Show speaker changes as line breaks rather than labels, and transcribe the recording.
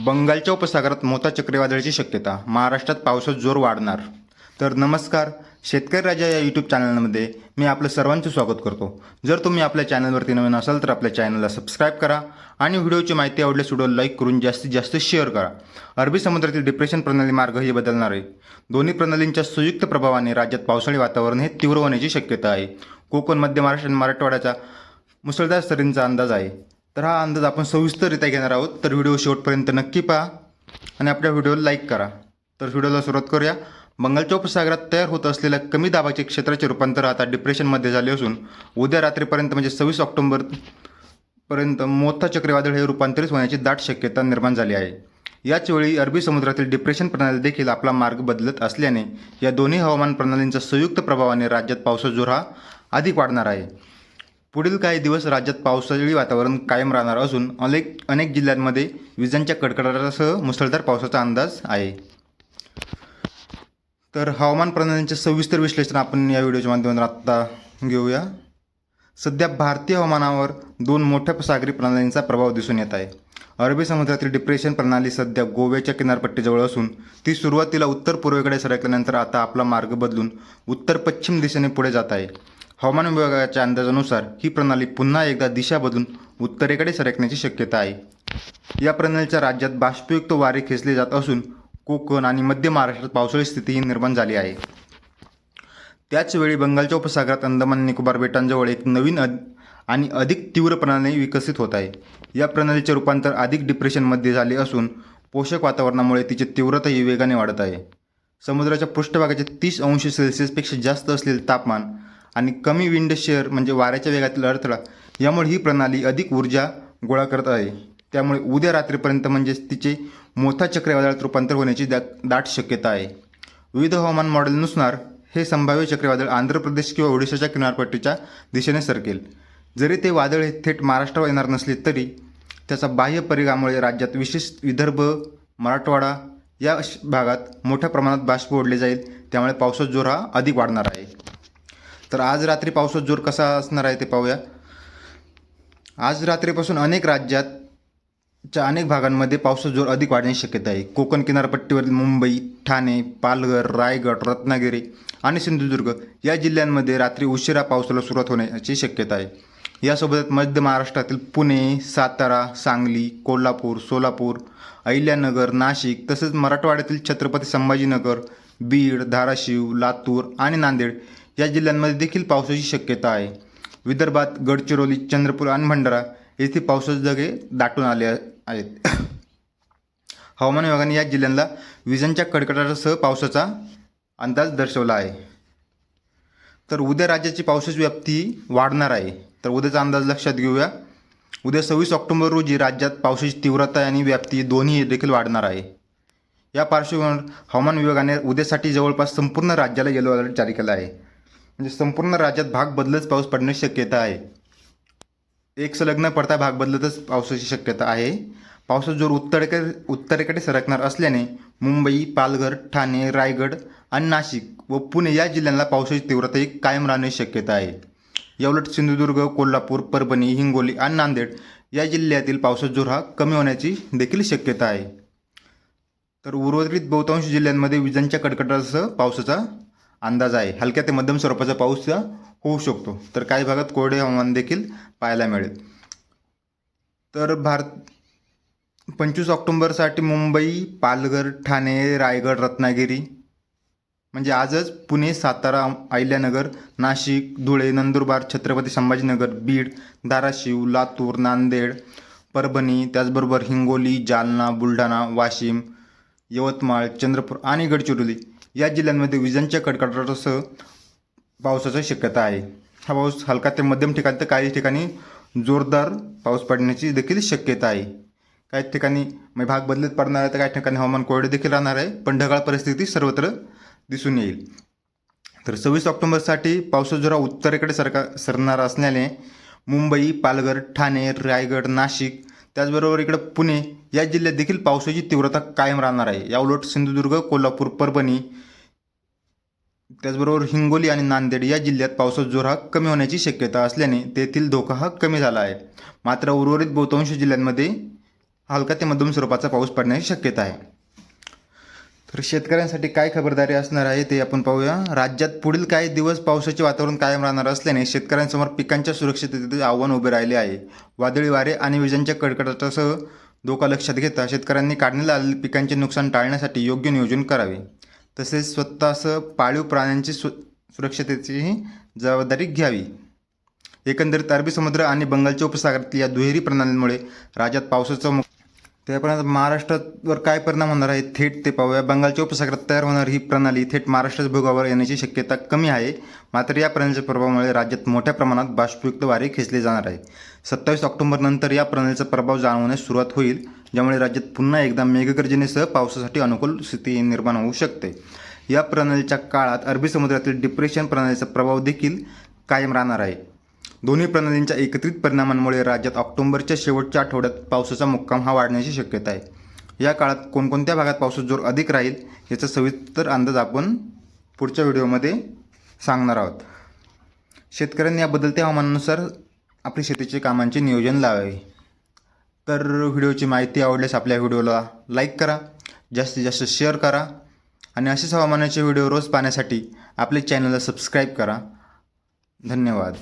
बंगालच्या उपसागरात मोठा चक्रीवादळाची शक्यता. महाराष्ट्रात पावसात जोर वाढणार. तर नमस्कार शेतकरी राजा या यूट्यूब चॅनलमध्ये मी आपलं सर्वांचं स्वागत करतो. जर तुम्ही आपल्या चॅनलवरती नवीन असाल तर आपल्या चॅनलला सबस्क्राईब करा आणि व्हिडिओची माहिती आवडल्यास व्हिडिओ लाईक करून जास्तीत जास्त शेअर करा. अरबी समुद्रातील डिप्रेशन प्रणाली मार्ग हे बदलणार आहे. दोन्ही प्रणालींच्या संयुक्त प्रभावाने राज्यात पावसाळी वातावरण हे तीव्र होण्याची शक्यता आहे. कोकण मध्य महाराष्ट्र आणि मराठवाड्याचा मुसळधार सरींचा अंदाज आहे. तर हा अंदाज आपण सविस्तररित्या घेणार आहोत. तर व्हिडिओ शेवटपर्यंत नक्की पहा आणि आपल्या व्हिडिओला लाईक करा. तर व्हिडिओला सुरुवात करूया. बंगालच्या उपसागरात तयार होत असलेल्या कमी दाबाचे क्षेत्राचे रूपांतर आता डिप्रेशनमध्ये झाले असून उद्या रात्रीपर्यंत म्हणजे सव्वीस ऑक्टोबरपर्यंत मोठा चक्रीवादळ हे रूपांतरित होण्याची दाट शक्यता निर्माण झाली आहे. याचवेळी अरबी समुद्रातील डिप्रेशन प्रणाली देखील आपला मार्ग बदलत असल्याने या दोन्ही हवामान प्रणालींच्या संयुक्त प्रभावाने राज्यात पावसाचा जोर हा अधिक वाढणार आहे. पुढील काही दिवस राज्यात पावसाळी वातावरण कायम राहणार असून अनेक अनेक जिल्ह्यांमध्ये विजांच्या कडकडाटासह मुसळधार पावसाचा अंदाज आहे. तर हवामान प्रणालींचे सविस्तर विश्लेषण आपण या व्हिडिओच्या माध्यमातून आत्ता घेऊया. सध्या भारतीय हवामानावर दोन मोठ्या सागरी प्रणालींचा प्रभाव दिसून येत आहे. अरबी समुद्रातील डिप्रेशन प्रणाली सध्या गोव्याच्या किनारपट्टीजवळ असून ती सुरुवातीला उत्तर पूर्वेकडे सरकल्यानंतर आता आपला मार्ग बदलून उत्तर पश्चिम दिशेने पुढे जात आहे. हवामान विभागाच्या अंदाजानुसार ही प्रणाली पुन्हा एकदा दिशा बदलून उत्तरेकडे सरकण्याची शक्यता आहे. या प्रणालीच्या राज्यात बाष्पयुक्त वारे खेचले जात असून कोकण आणि मध्य महाराष्ट्रात पावसाळी स्थितीही निर्माण झाली आहे. त्याचवेळी बंगालच्या उपसागरात अंदमान निकोबार बेटांजवळ एक नवीन अद आणि अधिक तीव्र प्रणाली विकसित होत आहे. या प्रणालीचे रूपांतर अधिक डिप्रेशनमध्ये झाले असून पोषक वातावरणामुळे तिची तीव्रताही वेगाने वाढत आहे. समुद्राच्या पृष्ठभागाचे तीस अंश सेल्सिअसपेक्षा जास्त असलेले तापमान आणि कमी विंड शेअर म्हणजे वाऱ्याच्या वेगातील अडथळा यामुळे ही प्रणाली अधिक ऊर्जा गोळा करत आहे. त्यामुळे उद्या रात्रीपर्यंत म्हणजेच तिचे मोठा चक्रीवादळात रूपांतर होण्याची दा दाट शक्यता आहे. विविध हवामान मॉडेलनुसार हे संभाव्य चक्रीवादळ आंध्र प्रदेश किंवा ओडिशाच्या किनारपट्टीच्या दिशेने सरकेल. जरी ते वादळ हे थेट महाराष्ट्रावर येणार नसले तरी त्याचा बाह्य परिघामुळे राज्यात विशेष विदर्भ मराठवाडा या श- भागात मोठ्या प्रमाणात बाष्प ओढले जाईल. त्यामुळे पावसाचा जोर हा अधिक वाढणार आहे. तर आज रात्री पावसाचा जोर कसा असणार आहे ते पाहूया. आज रात्रीपासून अनेक राज्यात च्या अनेक भागांमध्ये पावसाचा जोर अधिक वाढण्याची शक्यता आहे. कोकण किनारपट्टीवरील मुंबई ठाणे पालघर रायगड रत्नागिरी आणि सिंधुदुर्ग या जिल्ह्यांमध्ये रात्री उशिरा पावसाला सुरुवात होण्याची शक्यता आहे. यासोबतच मध्य महाराष्ट्रातील पुणे सातारा सांगली कोल्हापूर सोलापूर अहिल्यानगर नाशिक तसेच मराठवाड्यातील छत्रपती संभाजीनगर बीड धाराशिव लातूर आणि नांदेड या जिल्ह्यांमध्ये देखील पावसाची शक्यता आहे. विदर्भात गडचिरोली चंद्रपूर आणि भंडारा येथे पावसाचे जागे दाटून आले आहेत. हवामान विभागाने या जिल्ह्यांना विजांच्या कडकडाटासह पावसाचा अंदाज दर्शवला आहे. तर उद्या राज्याची पावसाची व्याप्ती वाढणार आहे. तर उद्याचा अंदाज लक्षात घेऊया. उद्या सव्वीस ऑक्टोबर रोजी राज्यात पावसाची तीव्रता आणि व्याप्ती दोन्ही देखील वाढणार आहे. या पार्श्वभूमीवर हवामान विभागाने उद्यासाठी जवळपास संपूर्ण राज्याला येलो अलर्ट जारी केला आहे. म्हणजे संपूर्ण राज्यात भाग बदलच पाऊस पडण्याची शक्यता आहे. एक संलग्न पडता भाग बदलतच पावसाची शक्यता आहे. पावसाचा जोर उत्तरेकडे उत्तरेकडे सरकणार असल्याने मुंबई पालघर ठाणे रायगड आणि नाशिक व पुणे या जिल्ह्यांना पावसाची तीव्रता ही कायम राहण्याची शक्यता आहे. याउलट सिंधुदुर्ग कोल्हापूर परभणी हिंगोली आणि नांदेड या जिल्ह्यातील पावसाचा जोर हा कमी होण्याची देखील शक्यता आहे. तर उर्वरित बहुतांश जिल्ह्यांमध्ये विजांच्या कडकडासह पावसाचा अंदाज आहे. हलक्या ते मध्यम स्वरूपाचा पाऊस होऊ शकतो. तर काही भागात कोरडे हवामान देखील पाहायला मिळेल. तर भारत पंचवीस ऑक्टोंबरसाठी मुंबई पालघर ठाणे रायगड रत्नागिरी म्हणजे आजच पुणे सातारा अहिल्यानगर नाशिक धुळे नंदुरबार छत्रपती संभाजीनगर बीड धाराशिव लातूर नांदेड परभणी त्याचबरोबर हिंगोली जालना बुलढाणा वाशिम यवतमाळ चंद्रपूर आणि गडचिरोली. या जिल्ह्यांमध्ये विजांच्या कडकडाटासह पावसाची शक्यता आहे. हा पाऊस हलका ते मध्यम ठिकाणी तर काही ठिकाणी जोरदार पाऊस पडण्याची देखील शक्यता आहे. काही ठिकाणी म्हणजे भाग बदलत पडणार आहे तर काही ठिकाणी हवामान कोरडे देखील राहणार आहे. पण ढगाळ परिस्थिती सर्वत्र दिसून येईल. तर सव्वीस ऑक्टोबरसाठी पावसाचा जोरा उत्तरेकडे सरका सरणार असल्याने मुंबई पालघर ठाणे रायगड नाशिक त्याचबरोबर इकडं पुणे या जिल्ह्यात देखील पावसाची तीव्रता कायम राहणार आहे. या उलट सिंधुदुर्ग कोल्हापूर परभणी त्याचबरोबर हिंगोली आणि नांदेड या जिल्ह्यात पावसाचा जोर हा कमी होण्याची शक्यता असल्याने तेथील धोका हा कमी झाला आहे. मात्र उर्वरित बहुतांश जिल्ह्यांमध्ये हलका ते मध्यम स्वरूपाचा पाऊस पडण्याची शक्यता आहे. तर शेतकऱ्यांसाठी काय खबरदारी असणार आहे ते आपण पाहूया. राज्यात पुढील काही दिवस पावसाचे वातावरण कायम राहणार असल्याने शेतकऱ्यांसमोर पिकांच्या सुरक्षिततेचे आव्हान उभे राहिले आहे. वादळी वारे आणि विजांच्या कडकडाटासह धोका लक्षात घेता शेतकऱ्यांनी काढण्याला आलेले पिकांचे नुकसान टाळण्यासाठी योग्य नियोजन करावे. तसेच स्वतःसह पाळीव प्राण्यांची सु सुरक्षिततेचीही जबाबदारी घ्यावी. एकंदरीत अरबी समुद्र आणि बंगालच्या उपसागरातील या दुहेरी प्रणालींमुळे राज्यात पावसाचा त्यापर्यंत महाराष्ट्रावर काय परिणाम होणार आहे? थेट ते पाहूया. बंगालच्या उपसागरात तयार होणार ही प्रणाली थेट महाराष्ट्राच्या भूगावर येण्याची शक्यता कमी आहे. मात्र या प्रणालीच्या प्रभावामुळे राज्यात मोठ्या प्रमाणात बाष्पयुक्त वारे खेचले जाणार आहे. सत्तावीस ऑक्टोबरनंतर या प्रणालीचा प्रभाव जाणवण्यास सुरुवात होईल ज्यामुळे राज्यात पुन्हा एकदा मेघगर्जनेसह पावसासाठी अनुकूल स्थिती निर्माण होऊ शकते. या प्रणालीच्या काळात अरबी समुद्रातील डिप्रेशन प्रणालीचा प्रभाव देखील कायम राहणार आहे. दोन्ही प्रणालींच्या एकत्रित परिणामांमुळे राज्यात ऑक्टोबरच्या शेवटच्या आठवड्यात पावसाचा मुक्काम हा वाढण्याची शक्यता आहे. या काळात कोणकोणत्या भागात पावसाचा जोर अधिक राहील याचा सविस्तर अंदाज आपण पुढच्या व्हिडिओमध्ये सांगणार आहोत. शेतकऱ्यांनी या बदलत्या हवामानानुसार आपली शेतीचे कामांचे नियोजन लावावे. तर व्हिडिओची माहिती आवडल्यास आपल्या व्हिडिओला लाईक करा जास्तीत जास्त शेअर करा आणि असेच हवामानाचे व्हिडिओ रोज पाहण्यासाठी आपले चॅनलला सबस्क्राईब करा. धन्यवाद.